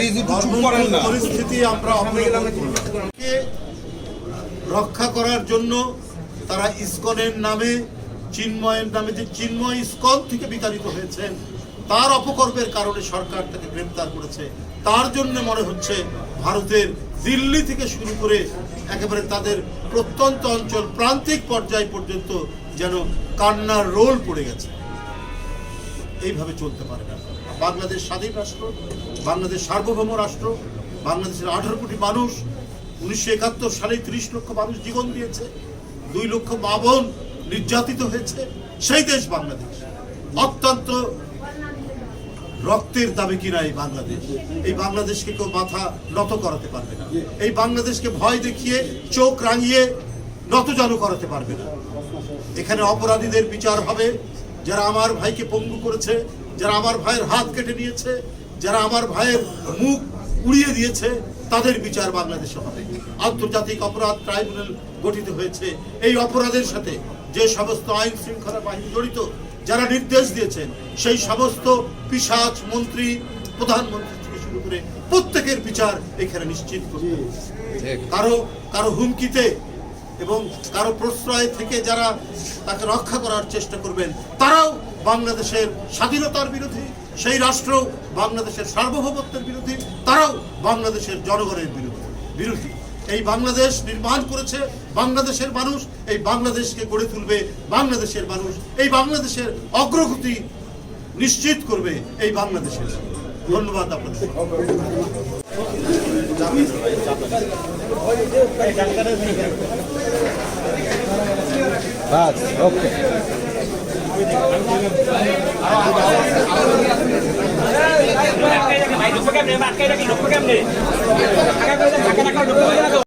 Please একটু চুপ করেন না। পরিস্থিতি আমরা রক্ষা করার জন্য তারা ইসকনের নামে চিন্ময়ের নামে যে চিন্ময় ইসকন থেকে বিতাড়িত হয়েছেন তার অপকর্মের কারণে সরকার তাকে গ্রেপ্তার করেছে। তার জন্য মনে হচ্ছে ভারতের দিল্লি থেকে শুরু করে একেবারে তাদের প্রত্যন্ত অঞ্চল প্রান্তিক পর্যায় পর্যন্ত যেন কান্নার রোল পড়ে গেছে। এইভাবে চলতে পারে না। বাংলাদেশ স্বাধীন রাষ্ট্র, বাংলাদেশ সার্বভৌম রাষ্ট্র, বাংলাদেশের আঠারো কোটি মানুষ, উনিশশো একাত্তর সালে ত্রিশ লক্ষ মানুষ জীবন দিয়েছে, দুই লক্ষ মা বোন নির্যাতিত হয়েছে, সেই দেশ বাংলাদেশ। অত্যন্ত রক্তের দাবি কিনা এই বাংলাদেশ? এই বাংলাদেশকে কেউ মাথা নত করাতে পারবে না। এই বাংলাদেশকে ভয় দেখিয়ে, চোখ রাঙিয়ে নতজানু করাতে পারবে না। এখানে অপরাধীদের বিচার হবে যারা আমার ভাইকে পঙ্গু করেছে যারা আমার ভাইয়ের হাত কেটে নিয়েছে যারা আমার ভাইয়ের মুখ উড়িয়ে দিয়েছে তাদের বিচার বাংলাদেশে হবে। আন্তর্জাতিক অপরাধ ট্রাইব্যুনাল গঠিত হয়েছে। এই অপরাধের সাথে যে সমস্ত আইন শৃঙ্খলা বাহিনী জড়িত যারা নির্দেশ দিয়েছেন সেই সমস্ত পিসাচ মন্ত্রী প্রধানমন্ত্রী থেকে শুরু করে প্রত্যেকের বিচার এখানে নিশ্চিত করতে। কারও কারও হুমকিতে এবং কারও প্রশ্রয় থেকে যারা তাকে রক্ষা করার চেষ্টা করবেন, তারাও বাংলাদেশের স্বাধীনতার বিরোধী, সেই রাষ্ট্র বাংলাদেশের সার্বভৌমত্বের বিরোধী, তারাও বাংলাদেশের জনগণের বিরোধী। বিরোধী। এই বাংলাদেশ নির্মাণ করেছে বাংলাদেশের মানুষ, এই বাংলাদেশকে গড়ে তুলবে বাংলাদেশের মানুষ, এই বাংলাদেশের অগ্রগতি নিশ্চিত করবে এই বাংলাদেশের। ধন্যবাদ আপনাদের। বাস ওকে। ঢুকবে কেমনে? আটকে রাখি ঢুকবে কেমনে?